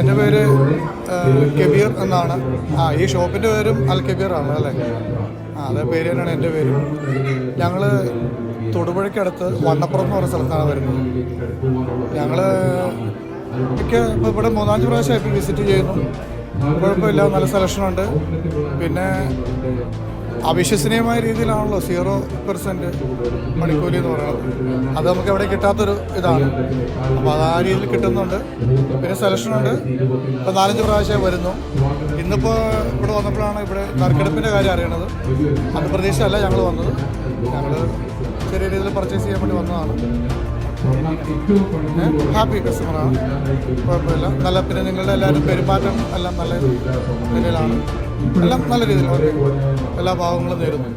എന്റെ പേര് കെബീർ എന്നാണ്. ആ ഈ ഷോപ്പിന്റെ പേരും അൽ കബീർ ആണ് അല്ലേ? ആ അതേ പേര് തന്നെയാണ് എന്റെ പേര്. ഞങ്ങൾ തൊടുപുഴയ്ക്കടുത്ത് വണ്ണപ്പുറം എന്ന് പറഞ്ഞ സ്ഥലത്താണ് വരുന്നത്. ഞങ്ങൾ ഇപ്പോൾ ഇവിടെ മൂന്നാഞ്ച് പ്രാവശ്യമായിട്ട് വിസിറ്റ് ചെയ്യുന്നു. കുഴപ്പമില്ല നല്ല സെലക്ഷനുണ്ട് പിന്നെ അവിശ്വസനീയമായ രീതിയിലാണല്ലോ സീറോ പെർസെന്റ് മണിക്കൂലി എന്ന് പറയുന്നത്. അത് നമുക്ക് എവിടെ കിട്ടാത്തൊരു ഇതാണ്. അപ്പോൾ അത് ആ രീതിയിൽ കിട്ടുന്നുണ്ട്. പിന്നെ സെലക്ഷനുണ്ട് ഇപ്പോൾ നാലഞ്ച് പ്രാവശ്യം വരുന്നു. ഇന്നിപ്പോൾ ഇവിടെ വന്നപ്പോഴാണ് ഇവിടെ നറുക്കെടുപ്പിന്റെ കാര്യം അറിയണത്. അത് പ്രതീക്ഷയല്ല ഞങ്ങൾ വന്നത്. ഞങ്ങൾ ചെറിയ രീതിയിൽ പർച്ചേസ് ചെയ്യാൻ വേണ്ടി വന്നതാണ്. ഹാപ്പി കസ്റ്റമറാണ് കുഴപ്പമില്ല. നല്ല പിന്നെ നിങ്ങളുടെ എല്ലാവരും പെരുമാറ്റം എല്ലാം നല്ല നിലയിലാണ്. എല്ലാം നല്ല രീതിയിൽ അവർ എല്ലാ ഭാവങ്ങളും നേരുന്നു